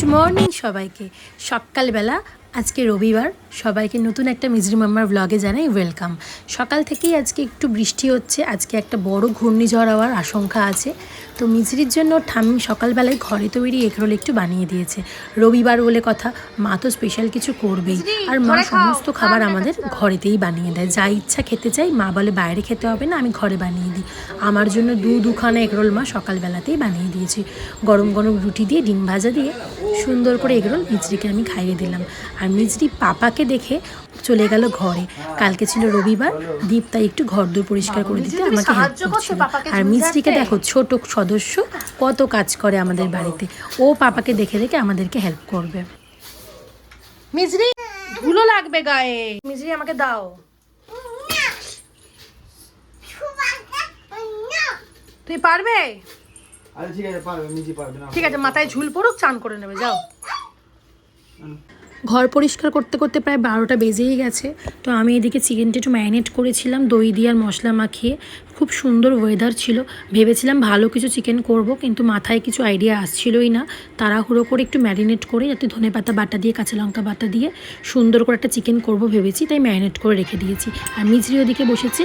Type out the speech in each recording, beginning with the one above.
Good morning সবাইকে। সকালবেলা আজকে রবিবার সবাইকে নতুন একটা মিজরি মাম্মার ব্লগে জানাই ওয়েলকাম সকাল থেকেই আজকে একটু বৃষ্টি হচ্ছে আজকে একটা বড় ঘূর্ণিঝড় হওয়ার আশঙ্কা আছে। তো মিজরির জন্য ঠাম্মি সকালবেলায় ঘরে তৈরি এগরোল একটু বানিয়ে দিয়েছে। রবিবার বলে কথা মা তো স্পেশাল কিছু করবেই। আর মা সমস্ত খাবার আমাদের ঘরেতেই বানিয়ে দেয়। যা ইচ্ছা খেতে চাই মা বলে বাইরে খেতে হবে না আমি ঘরে বানিয়ে দিই। আমার জন্য দু দুখানা এগরোল মা সকালবেলাতেই বানিয়ে দিয়েছি। গরম গরম রুটি দিয়ে ডিম ভাজা দিয়ে সুন্দর করে এগরোল মিজরিকে আমি খাইয়ে দিলাম। আর মিজরি পাপাকে দেখে চলে গেল ঘরে। কালকে ছিল রবিবার দীপ তাই একটু ঘর দূর পরিষ্কার করে দিতে আমাকে হেল্প করছিল। আর মিস্ত্রিকে দেখো? ছোট সদস্য কত কাজ করে আমাদের বাড়িতে। ও পাপাকে দেখে দেখে আমাদেরকে হেল্প করবে। মিজরি ধুলো লাগবে গায়ে। মিজরি আমাকে দাও। তুই পারবে? আরে ঠিক আছে পারবে মিজি পারবে না। ঠিক আছে মাথায় ঝুল পড়ুক চান করে নেবে যাও। ঘর পরিষ্কার করতে করতে প্রায় বারোটা বেজেই গেছে। তো আমি এদিকে চিকেনটা একটু ম্যারিনেট করেছিলাম দই দিয়ে আর মশলা মাখিয়ে। খুব সুন্দর ওয়েদার ছিল। ভেবেছিলাম ভালো কিছু চিকেন করব কিন্তু মাথায় কিছু আইডিয়া আসছিলই না। তাড়াহুড়ো করে একটু ম্যারিনেট করে যাতে ধনে পাতা বাটা দিয়ে কাঁচা লঙ্কা বাটা দিয়ে সুন্দর করে একটা চিকেন করব ভেবেছি তাই ম্যারিনেট করে রেখে দিয়েছি। আর মিজরি ওদিকে বসেছে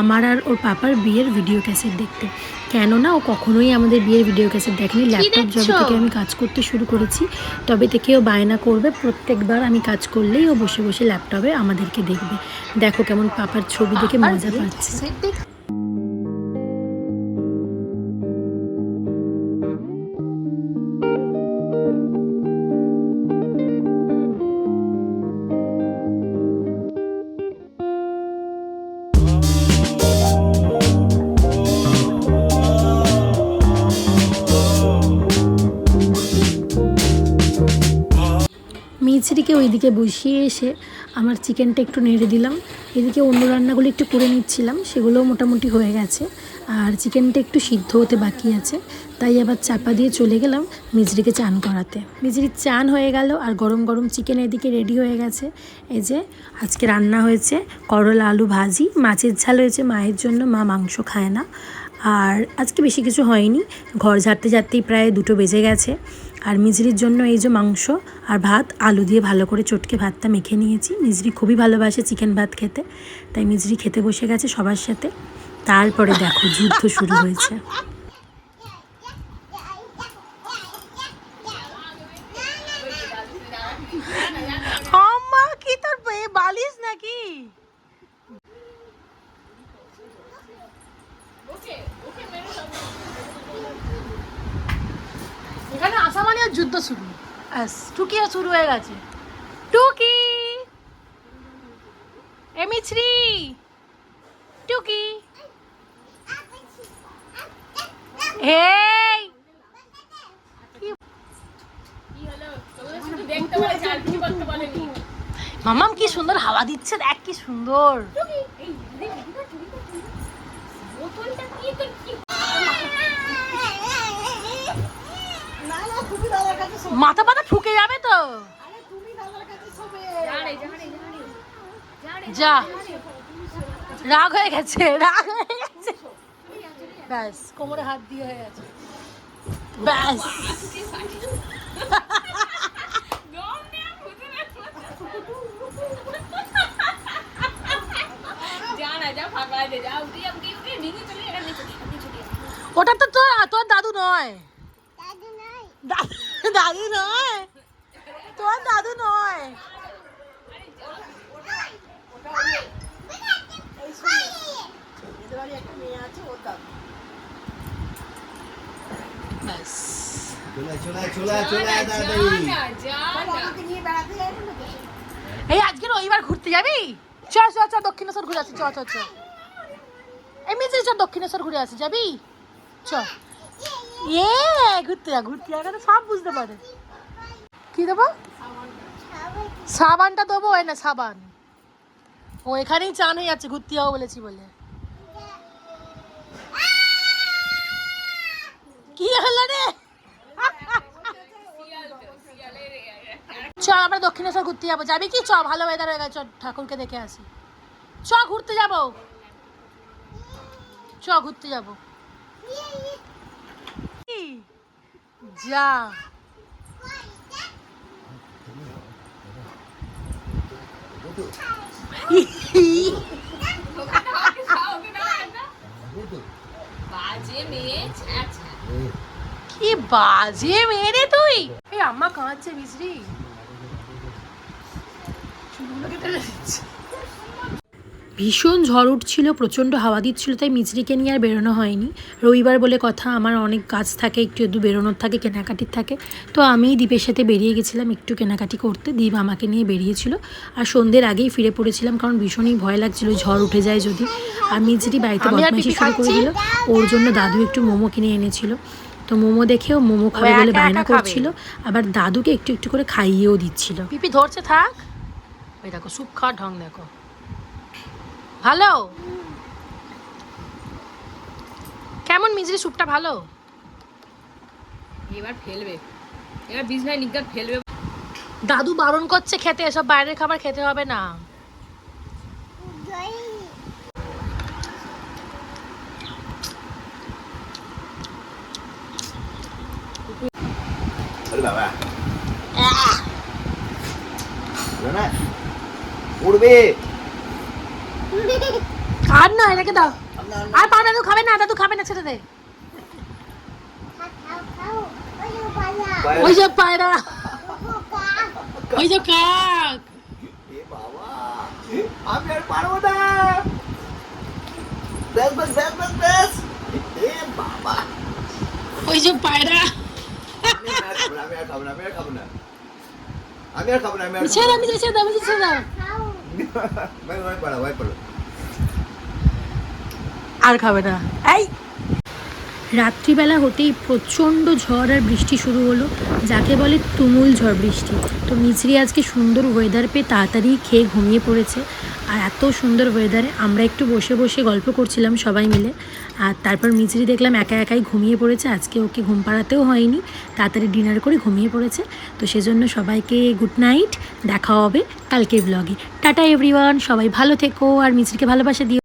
আমার আর ওর পাপার বিয়ের ভিডিও ক্যাসেট দেখতে। কেননা ও কখনোই আমাদের বিয়ের ভিডিও ক্যাসেট দেখেনি। ল্যাপটপ যবে থেকে আমি কাজ করতে শুরু করেছি। তবে থেকেও বায়না করবে প্রত্যেকবার আমি কাজ করলেই ও বসে বসে ল্যাপটপে আমাদেরকে দেখবে। দেখো কেমন পাপার ছবি দেখে মজা পাচ্ছে। মিছরিকে ওইদিকে বসিয়ে এসে আমার চিকেনটা একটু নেড়ে দিলাম। এদিকে অন্য রান্নাগুলো একটু করে নিচ্ছিলাম, সেগুলোও মোটামুটি হয়ে গেছে। আর চিকেনটা একটু সিদ্ধ হতে বাকি আছে, তাই আবার চাপা দিয়ে চলে গেলাম মিজরিকে চান করাতে। মিজরির চান হয়ে গেল আর গরম গরম চিকেন এদিকে রেডি হয়ে গেছে। এই যে আজকে রান্না হয়েছে করলা আলু ভাজি, মাছের ঝাল হয়েছে মায়ের জন্য, মা মাংস খায় না। আর আজকে বেশি কিছু হয়নি। ঘর ঝাড়তে ঝাড়তেই প্রায় দুটো বেজে গেছে। আর মিজরির জন্য এই যে মাংস আর ভাত, আলু দিয়ে ভালো করে চটকে ভাতটা মেখে নিয়েছি। মিজরি খুবই ভালোবাসে চিকেন ভাত খেতে, তাই মিজরি খেতে বসে গেছে সবার সাথে। তারপরে দেখো যুদ্ধ শুরু হয়েছে আম্মা কি তোর বালিশ নাকি এখানে আসা মানে যুদ্ধ শুরু? টুকি শুরু হয়ে গেছে। টুকি! এ মিছরি টুকি! এই মামাম কি সুন্দর হাওয়া দিচ্ছে দেখ কি সুন্দর। মাথা পাতা ঠুকে যাবে তো। যা। রাগ হয়ে গেছে রাগ হয়ে গেছে। ব্যাস কোমরে হাত দিয়ে হয়ে গেছে। ব্যাস। ওটা তো তোর তোর দাদু নয়। দাদু নয়। তোর দাদু নয়। চলে চলে চলে চলে এই আজকে রবিবার ঘুরতে যাবি? চ চ চ দক্ষিণেশ্বর ঘুরে আসি চ চ চ এমনি চ দক্ষিণেশ্বর ঘুরে আসি, যাবি? চ এ, ঘুরতে যা ঘুরতে যা তো সব বুঝতে পারে। কি দেবো? সাবানটা দেবো না সাবান। ও, এখানেই চান হয়ে যাচ্ছে, ঘুরতে যাব বলেছি বলে। কি হলো রে? চ আমরা দক্ষিণেশ্বর ঘুরতে যাব। যাবি কি? চ, ভালো ওয়েদার হয়ে গেছে ঠাকুরকে দেখে আসি। চ, ঘুরতে যাব। চ, ঘুরতে যাব। जा কি বাজে মেরে তুই এই আম্মা কাঁদছে বিশ্রী চুলগুলোকে তুলে দিচ্ছে ভীষণ ঝড় উঠছিল প্রচণ্ড হাওয়া দিচ্ছিল তাই মিছরিকে নিয়ে আর বেরোনো হয়নি। রবিবার বলে কথা আমার অনেক কাজ থাকে একটু একটু বেরোনোর থাকে কেনাকাটির থাকে। তো আমি দীপের সাথে বেরিয়ে গেছিলাম একটু কেনাকাটি করতে দীপ আমাকে নিয়ে বেরিয়েছিল। আর সন্ধ্যের আগেই ফিরে পড়েছিলাম কারণ ভীষণই ভয় লাগছিল ঝড় উঠে যায় যদি। আর মিছরি বাড়িতে বদমাইশি শুরু করে দিল। ওর জন্য দাদু একটু মোমো কিনে এনেছিল। তো মোমো দেখেও মোমো খাবে বলে বায়না করছিল আবার দাদুকে একটু একটু করে খাইয়েও দিচ্ছিল। পিপি ধরছে থাক। ওই দেখো স্যুপ খাওয়ার ঢং দেখো। ভালো? কেমন মিজরি স্যুপটা ভালো? এবার ফেলবে। এবার বিছনায় নিজ্ঞাত ফেলবে। দাদু বারণ করছে খেতে এসব বাইরের খাবার খেতে হবে না। আরে বাবা। উড়বে। আর না এটাকে দাও। আর পা দাদু খাবে না দাদু খাবে না ছেড়ে দে। ওই যে পায়রা। ওই যে কাক। এ বাবা আমি আর পারব না। ব্যাস ব্যাস ব্যাস ব্যাস ব্যাস। এ বাবা। ওই যে পায়রা। আমি আর খাব না, আমি আর খাব না আমি আর খাব না। আমি আর খাব না আমি আর ছেড়ে আমি ছেড়ে দাও আমি ছেড়ে দাও। ভাই ভাই পড়ো ভাই পড়ো আর খাবে না। এই। রাত্রিবেলা হতেই প্রচণ্ড ঝড় আর বৃষ্টি শুরু হলো, যাকে বলে তুমুল ঝড় বৃষ্টি। তো মিছরি আজকে সুন্দর ওয়েদার পেয়ে তাড়াতাড়ি খেয়ে ঘুমিয়ে পড়েছে। আর এত সুন্দর ওয়েদারে আমরা একটু বসে বসে গল্প করছিলাম সবাই মিলে। আর তারপর মিছরি দেখলাম একা একাই ঘুমিয়ে পড়েছে। আজকে ওকে ঘুম পাড়াতেও হয়নি, তাড়াতাড়ি ডিনার করে ঘুমিয়ে পড়েছে। তো সেজন্য সবাইকে গুড নাইট দেখা হবে কালকের ব্লগে টাটা এভরিওয়ান সবাই ভালো থেকো। আর মিছরিকে ভালোবাসা দিও।